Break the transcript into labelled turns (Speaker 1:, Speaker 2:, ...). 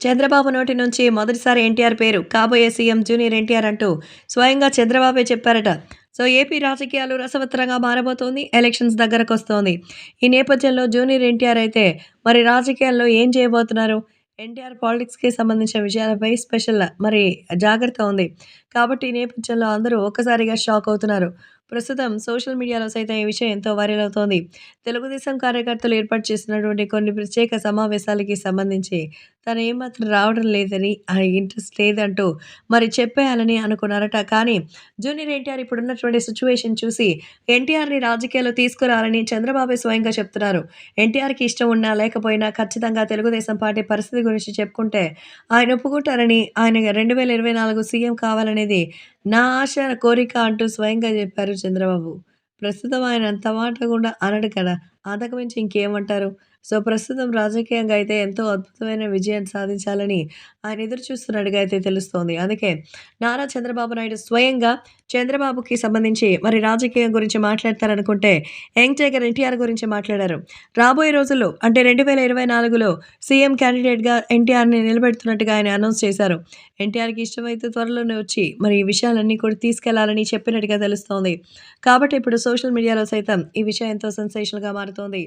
Speaker 1: చంద్రబాబు నోటి నుంచి మొదటిసారి ఎన్టీఆర్ పేరు కాబోయే సీఎం జూనియర్ ఎన్టీఆర్ అంటూ స్వయంగా చంద్రబాబే చెప్పారట. సో ఏపీ రాజకీయాలు రసవత్తరంగా మారబోతోంది ఎలక్షన్స్ దగ్గరకు వస్తోంది ఈ నేపథ్యంలో జూనియర్ ఎన్టీఆర్ అయితే మరి రాజకీయాల్లో ఏం చేయబోతున్నారు? ఎన్టీఆర్ పాలిటిక్స్కి సంబంధించిన విషయాలపై స్పెషల్ మరి జాగ్రత్త ఉంది. కాబట్టి ఈ నేపథ్యంలో అందరూ ఒక్కసారిగా షాక్ అవుతున్నారు. ప్రస్తుతం సోషల్ మీడియాలో సైతం ఈ విషయం ఎంతో వైరల్ అవుతోంది. తెలుగుదేశం కార్యకర్తలు ఏర్పాటు చేసినటువంటి కొన్ని ప్రత్యేక సమావేశాలకి సంబంధించి తను ఏమాత్రం రావడం లేదని ఆ ఇంట్రెస్ట్ లేదంటూ మరి చెప్పేయాలని అనుకున్నారట. కానీ జూనియర్ ఎన్టీఆర్ ఇప్పుడున్నటువంటి సిచ్యువేషన్ చూసి ఎన్టీఆర్ని రాజకీయాల్లో తీసుకురాలని చంద్రబాబు స్వయంగా చెప్తున్నారు. ఎన్టీఆర్కి ఇష్టం ఉన్నా లేకపోయినా ఖచ్చితంగా తెలుగుదేశం పార్టీ పరిస్థితి గురించి చెప్పుకుంటే ఆయన ఒప్పుకుంటారని ఆయన రెండు వేల ఇరవై నాలుగు సీఎం కావాలనేది నా ఆశ కోరిక అంటూ స్వయంగా చెప్పారు చంద్రబాబు. ప్రస్తుతం ఆయన అంత మాట కూడా అనడు కదా. అంతకుమించి ఇంకేమంటారు? సో ప్రస్తుతం రాజకీయంగా అయితే ఎంతో అద్భుతమైన విజయం సాధించాలని ఆయన ఎదురు చూస్తున్నట్టుగా అయితే తెలుస్తోంది. అందుకే నారా చంద్రబాబు నాయుడు స్వయంగా చంద్రబాబుకి సంబంధించి మరి రాజకీయం గురించి మాట్లాడతారనుకుంటే యంగ్ టైగర్ ఎన్టీఆర్ గురించి మాట్లాడారు. రాబోయే రోజుల్లో అంటే రెండు వేల ఇరవై నాలుగులో సీఎం క్యాండిడేట్గా ఎన్టీఆర్ని నిలబెడుతున్నట్టుగా ఆయన అనౌన్స్ చేశారు. ఎన్టీఆర్కి ఇష్టమైతే త్వరలోనే వచ్చి మరి ఈ విషయాలన్నీ కూడా తీసుకెళ్ళాలని చెప్పినట్టుగా తెలుస్తోంది. కాబట్టి ఇప్పుడు సోషల్ మీడియాలో సైతం ఈ విషయం ఎంతో సెన్సేషన్గా మారుతోంది.